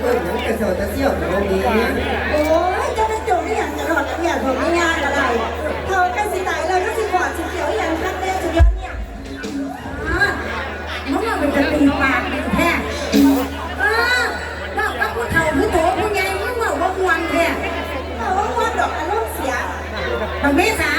เกิดหนังกระเสาตะเสี่ยวตรงนี้โอ้ยเจะเป็นโจบที่อย่างจะหลอดแล้วเนี่ยผมไม่ยากอะไรเธอใกล้สิตายแล้วก็สิขวดสิเขียวอย่างคักแน่สุดยอดเนี่ยอะมึงเอาเป็นกระตีปากเป็นแท้อ่ากว่าผู้เฒ่าผู้โตผู้ใหญ่มึงบอกว่ามวนแท้บอกว่าดอกอารมณ์เสียบางเมษา